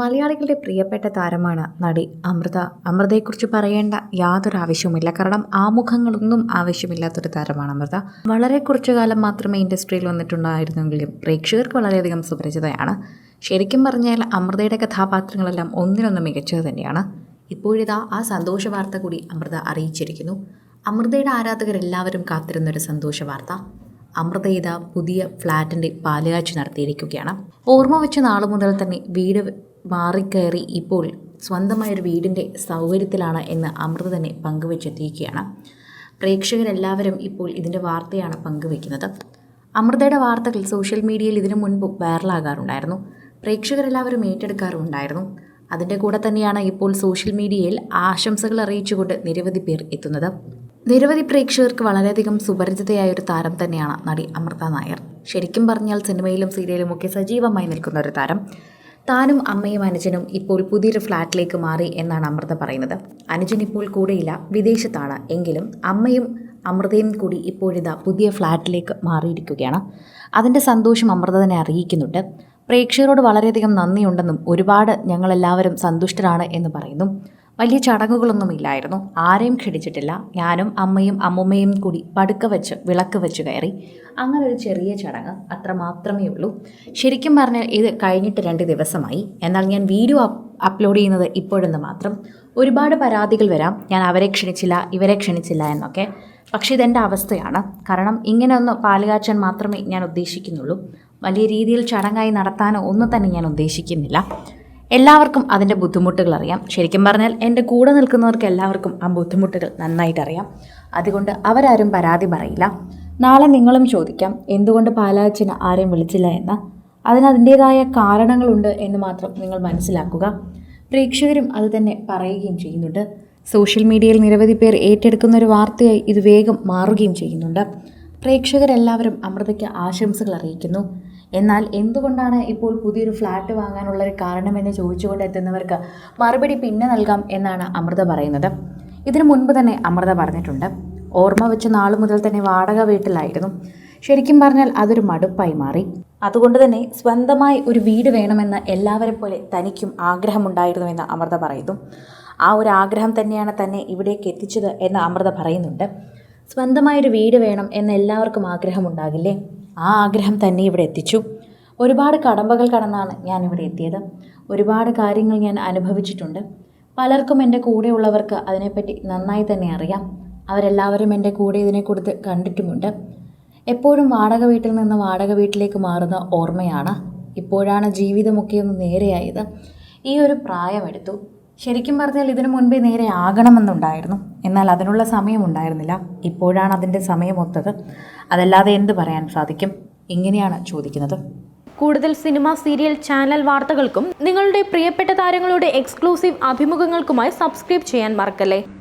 മലയാളികളുടെ പ്രിയപ്പെട്ട താരമാണ് നടി അമൃത. അമൃതയെക്കുറിച്ച് പറയേണ്ട യാതൊരു ആവശ്യവുമില്ല. കാരണം ആമുഖങ്ങളൊന്നും ആവശ്യമില്ലാത്തൊരു താരമാണ് അമൃത. വളരെ കുറച്ചു കാലം മാത്രമേ ഇൻഡസ്ട്രിയിൽ വന്നിട്ടുണ്ടായിരുന്നെങ്കിലും പ്രേക്ഷകർക്ക് വളരെയധികം സുപരിചിതയാണ്. ശരിക്കും പറഞ്ഞാൽ അമൃതയുടെ കഥാപാത്രങ്ങളെല്ലാം ഒന്നിനൊന്ന് മികച്ചത് തന്നെയാണ്. ഇപ്പോഴിതാ ആ സന്തോഷ വാർത്ത കൂടി അമൃത അറിയിച്ചിരിക്കുന്നു. അമൃതയുടെ ആരാധകരെല്ലാവരും കാത്തിരുന്നൊരു സന്തോഷ വാർത്ത. അമൃത ഇതാ പുതിയ ഫ്ലാറ്റിന്റെ പാലുകാഴ്ച നടത്തിയിരിക്കുകയാണ്. ഓർമ്മ വെച്ച നാൾ മുതൽ തന്നെ വീട് മാറിക്കയറി ഇപ്പോൾ സ്വന്തമായൊരു വീടിന്റെ സൗകര്യത്തിലാണ് എന്ന് അമൃത തന്നെ പങ്കുവെച്ചെത്തിയിരിക്കുകയാണ്. പ്രേക്ഷകരെല്ലാവരും ഇപ്പോൾ ഇതിന്റെ വാർത്തയാണ് പങ്കുവെക്കുന്നത്. അമൃതയുടെ വാർത്തകൾ സോഷ്യൽ മീഡിയയിൽ ഇതിനു മുൻപ് വൈറലാകാറുണ്ടായിരുന്നു. പ്രേക്ഷകരെല്ലാവരും ഏറ്റെടുക്കാറുണ്ടായിരുന്നു അതിന്റെ കൂടെ തന്നെയാണ് ഇപ്പോൾ സോഷ്യൽ മീഡിയയിൽ ആശംസകൾ അറിയിച്ചുകൊണ്ട് നിരവധി പേർ എത്തുന്നത്. നിരവധി പ്രേക്ഷകർക്ക് വളരെയധികം സുപരിചിതയായ ഒരു താരം തന്നെയാണ് നടി അമൃത നായർ. ശരിക്കും പറഞ്ഞാൽ സിനിമയിലും സീരിയലും ഒക്കെ സജീവമായി നിൽക്കുന്ന ഒരു താരം. താനും അമ്മയും അനുജനും ഇപ്പോൾ പുതിയൊരു ഫ്ലാറ്റിലേക്ക് മാറി എന്നാണ് അമൃത പറയുന്നത്. അനുജൻ ഇപ്പോൾ കൂടെയില്ല വിദേശത്താണ്. എങ്കിലും അമ്മയും അമൃതയും കൂടി ഇപ്പോഴിതാ പുതിയ ഫ്ലാറ്റിലേക്ക് മാറിയിരിക്കുകയാണ്. അതിന്റെ സന്തോഷം അമൃത തന്നെ അറിയിക്കുന്നുണ്ട്. പ്രേക്ഷകരോട് വളരെയധികം നന്ദിയുണ്ടെന്നും ഒരുപാട് ഞങ്ങളെല്ലാവരും സന്തുഷ്ടരാണ് എന്ന് പറയുന്നു. വലിയ ചടങ്ങുകളൊന്നും ഇല്ലായിരുന്നു. ആരെയും ക്ഷണിച്ചിട്ടില്ല ഞാനും അമ്മയും അമ്മുമ്മയും കൂടി പടുക്ക വെച്ച് വിളക്ക് വെച്ച് കയറി. അങ്ങനെ ഒരു ചെറിയ ചടങ്ങ് അത്ര മാത്രമേ ഉള്ളൂ. ശരിക്കും പറഞ്ഞാൽ ഇത് കഴിഞ്ഞിട്ട് രണ്ട് ദിവസമായി. എന്നാൽ ഞാൻ വീഡിയോ അപ്ലോഡ് ചെയ്യുന്നത് ഇപ്പോഴെന്ന് മാത്രം. ഒരുപാട് പരാതികൾ വരാം. ഞാൻ അവരെ ക്ഷണിച്ചില്ല ഇവരെ ക്ഷണിച്ചില്ല എന്നൊക്കെ. പക്ഷേ ഇതെന്റെ അവസ്ഥയാണ്. കാരണം ഇങ്ങനെ ഒന്ന് പാലുകാച്ചാൻ മാത്രമേ ഞാൻ ഉദ്ദേശിക്കുന്നുള്ളൂ. വലിയ രീതിയിൽ ചടങ്ങായി നടത്താനോ ഒന്നും തന്നെ ഞാൻ ഉദ്ദേശിക്കുന്നില്ല. എല്ലാവർക്കും അതിന്റെ ബുദ്ധിമുട്ടുകൾ അറിയാം. ശരിക്കും പറഞ്ഞാൽ എന്റെ കൂടെ നിൽക്കുന്നവർക്ക് എല്ലാവർക്കും ആ ബുദ്ധിമുട്ടുകൾ നന്നായിട്ട് അറിയാം. അതുകൊണ്ട് അവരാരും പരാതി പറയില്ല. നാളെ നിങ്ങളും ചോദിക്കാം എന്തുകൊണ്ട് പാലാച്ചന് ആരെയും വിളിച്ചില്ല എന്ന്. അതിന് അതിന്റേതായ കാരണങ്ങളുണ്ട് എന്ന് മാത്രം നിങ്ങൾ മനസ്സിലാക്കുക. പ്രേക്ഷകരും അത് തന്നെ പറയുകയും ചെയ്യുന്നുണ്ട്. സോഷ്യൽ മീഡിയയിൽ നിരവധി പേർ ഏറ്റെടുക്കുന്ന ഒരു വാർത്തയായി ഇത് വേഗം മാറുകയും ചെയ്യുന്നുണ്ട്. പ്രേക്ഷകരെല്ലാവരും അമൃതയ്ക്ക് ആശംസകൾ അറിയിക്കുന്നു. എന്നാൽ എന്തുകൊണ്ടാണ് ഇപ്പോൾ പുതിയൊരു ഫ്ലാറ്റ് വാങ്ങാനുള്ള ഒരു കാരണമെന്ന് ചോദിച്ചുകൊണ്ട് എത്തുന്നവർക്ക് മറുപടി പിന്നെ നൽകാം എന്നാണ് അമൃത പറയുന്നത്. ഇതിനു മുൻപ് തന്നെ അമൃത പറഞ്ഞിട്ടുണ്ട്. ഓർമ്മ വെച്ച നാൾ മുതൽ തന്നെ വാടക വീട്ടിലായിരുന്നു. ശരിക്കും പറഞ്ഞാൽ അതൊരു മടുപ്പായി മാറി. അതുകൊണ്ട് തന്നെ സ്വന്തമായി ഒരു വീട് വേണമെന്ന് എല്ലാവരെ പോലെ തനിക്കും ആഗ്രഹമുണ്ടായിരുന്നുവെന്ന് അമൃത പറയുന്നു. ആ ഒരു ആഗ്രഹം തന്നെയാണ് തന്നെ ഇവിടേക്ക് എത്തിച്ചത് എന്ന് അമൃത പറയുന്നുണ്ട്. സ്വന്തമായൊരു വീട് വേണം എന്ന് എല്ലാവർക്കും ആഗ്രഹമുണ്ടാകില്ലേ? ആ ആഗ്രഹം തന്നെ ഇവിടെ എത്തിച്ചു. ഒരുപാട് കടമ്പകൾ കടന്നാണ് ഞാൻ ഇവിടെ എത്തിയത്. ഒരുപാട് കാര്യങ്ങൾ ഞാൻ അനുഭവിച്ചിട്ടുണ്ട്. പലർക്കും എന്റെ കൂടെയുള്ളവർക്ക് അതിനെപ്പറ്റി നന്നായി തന്നെ അറിയാം. അവരെല്ലാവരും എന്റെ കൂടെ ഇതിനെക്കുറിച്ച് കണ്ടിട്ടുമുണ്ട്. എപ്പോഴും വാടക വീട്ടിൽ നിന്ന് വാടക വീട്ടിലേക്ക് മാറുന്ന ഓർമ്മയാണ്. ഇപ്പോഴാണ് ജീവിതമൊക്കെ ഒന്ന് നേരെയായത്. ഈ ഒരു പ്രായമെടുത്തു ശരിക്കും പറഞ്ഞാൽ ഇതിനു മുൻപേ നേരെ ആകണമെന്നുണ്ടായിരുന്നു. എന്നാൽ അതിനുള്ള സമയമുണ്ടായിരുന്നില്ല ഇപ്പോഴാണ് അതിന്റെ സമയമൊത്തത് അതല്ലാതെ എന്ത് പറയാൻ സാധിക്കും? ഇങ്ങനെയാണ് ചോദിക്കുന്നത്. കൂടുതൽ സിനിമ സീരിയൽ ചാനൽ വാർത്തകൾക്കും നിങ്ങളുടെ പ്രിയപ്പെട്ട താരങ്ങളുടെ എക്സ്ക്ലൂസീവ് അഭിമുഖങ്ങൾക്കുമായി സബ്സ്ക്രൈബ് ചെയ്യാൻ മറക്കല്ലേ?